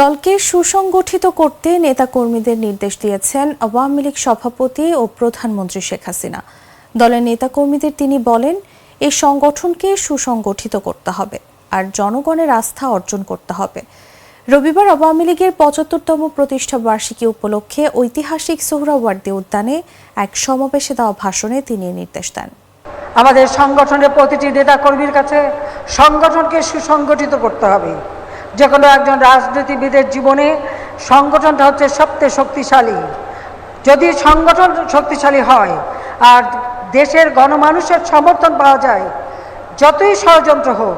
দলকে সুসংগঠিত করতে নেতাকর্মীদের নির্দেশ দিয়েছেন আওয়ামী লীগ সভাপতি ও প্রধানমন্ত্রী শেখ হাসিনা। দলের নেতাকর্মীদের তিনি বলেন এই সংগঠনকে সুসংগঠিত করতে হবে আর জনগণের আস্থা অর্জন করতে হবে। রবিবার আওয়ামী লীগের পঁচাত্তরতম প্রতিষ্ঠা বার্ষিকী উপলক্ষে ঐতিহাসিক সোহরাওয়ার্দী উদ্যানে এক সমাবেশে দেওয়া ভাষণে তিনি নির্দেশ দেন। আমাদের সংগঠনের প্রতিটি নেতা কর্মীর কাছে সংগঠনকে সুসংগঠিত করতে হবে। যে কোনো একজন রাজনীতিবিদের জীবনে সংগঠনটা হচ্ছে সবচেয়ে শক্তিশালী। যদি সংগঠন শক্তিশালী হয়, আর দেশের গণমানুষের সমর্থন পাওয়া যায়, যতই ষড়যন্ত্র হোক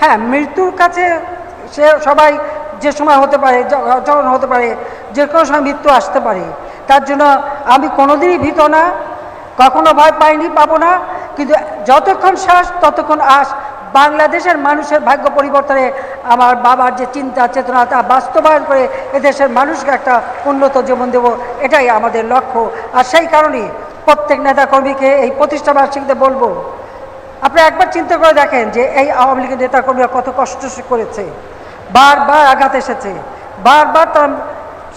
হ্যাঁ মৃত্যুর কাছে সে সবাই যে সময় হতে পারে যখন হতে পারে, যে কোনো সময় মৃত্যু আসতে পারে, তার জন্য আমি কোনোদিনই ভীত না, কখনো ভয় পাইনি, পাবো না, কিন্তু যতক্ষণ শ্বাস, ততক্ষণ আস বাংলাদেশের মানুষের ভাগ্য পরিবর্তনে আমার বাবার যে চিন্তা চেতনা তা বাস্তবায়ন করে এদেশের মানুষকে একটা উন্নত জীবন দেব, এটাই আমাদের লক্ষ্য। আর সেই কারণেই প্রত্যেক নেতাকর্মীকে এই প্রতিষ্ঠা বার্ষিকীতে বলব, আপনি একবার চিন্তা করে দেখেন যে এই আওয়ামী লীগের নেতাকর্মীরা কত কষ্ট করেছে, বারবার আঘাত এসেছে, বারবার তার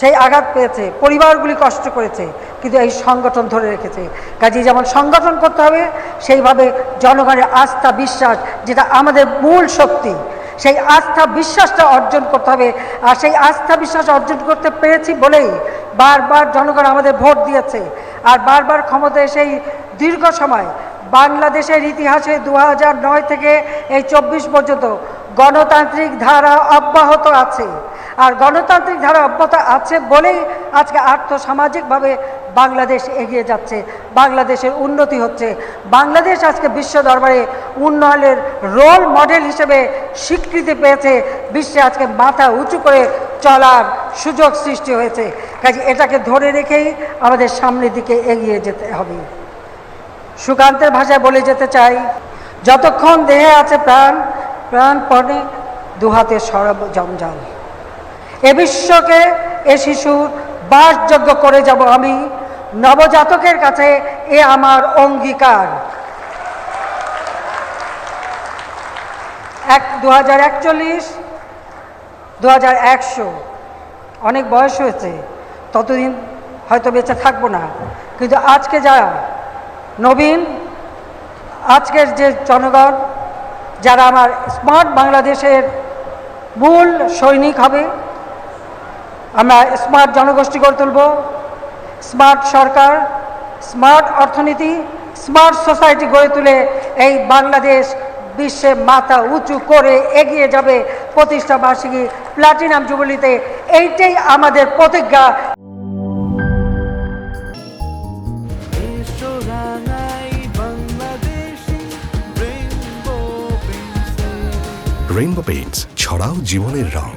সেই আঘাত পেয়েছে, পরিবারগুলি কষ্ট করেছে, কিন্তু এই সংগঠন ধরে রেখেছে। কাজে যেমন সংগঠন করতে হবে সেইভাবে জনগণের আস্থা, বিশ্বাস, যেটা আমাদের মূল শক্তি, সেই আস্থা, বিশ্বাসটা অর্জন করতে হবে। আর সেই আস্থা, বিশ্বাস অর্জন করতে পেরেছি বলেই বারবার জনগণ আমাদের ভোট দিয়েছে। আর বারবার ক্ষমতায় সেই দীর্ঘ সময় বাংলাদেশের ইতিহাসে দু নয় থেকে এই চব্বিশ পর্যন্ত গণতান্ত্রিক ধারা অব্যাহত আছে। আর গণতান্ত্রিক ধারা অব্যাহত আছে বলেই আজকে আর্থসামাজিকভাবে বাংলাদেশ এগিয়ে যাচ্ছে, বাংলাদেশের উন্নতি হচ্ছে। বাংলাদেশ আজকে বিশ্ব দরবারে উন্নয়নের রোল মডেল হিসেবে স্বীকৃতি পেয়েছে। বিশ্বে আজকে মাথা উঁচু করে চলার সুযোগ সৃষ্টি হয়েছে। কাজে এটাকে ধরে রেখেই আমাদের সামনের দিকে এগিয়ে যেতে হবে। সুকান্তের ভাষায় বলে যেতে চাই, যতক্ষণ দেহে আছে প্রাণ প্রাণ পণে দুহাতে সরব জঞ্জাল। এ বিশ্বকে এ শিশুর বাসযোগ্য করে যাব আমি। নবজাতকের কাছে এ আমার অঙ্গীকার। এক দু হাজার একচল্লিশ দু হাজার একশো, অনেক বয়স হয়েছে, ততদিন হয়তো বেঁচে থাকব না। কিন্তু আজকে যা নবীন, আজকের যে জনগণ, যারা আমার স্মার্ট বাংলাদেশের মূল সৈনিক হবে, আমরা স্মার্ট জনগোষ্ঠী গড়ে তুলব। স্মার্ট সরকার স্মার্ট অর্থনীতি স্মার্ট সোসাইটি গড়ে তুলে এই বাংলাদেশ বিশ্বে মাথা উঁচু করে এগিয়ে যাবে প্রতিষ্ঠা বার্ষিকী প্লাটিনাম জুবিলিতে। এইটাই আমাদের প্রতিজ্ঞা। রেইনবো পেইন্টস ছড়াও জীবনের রং।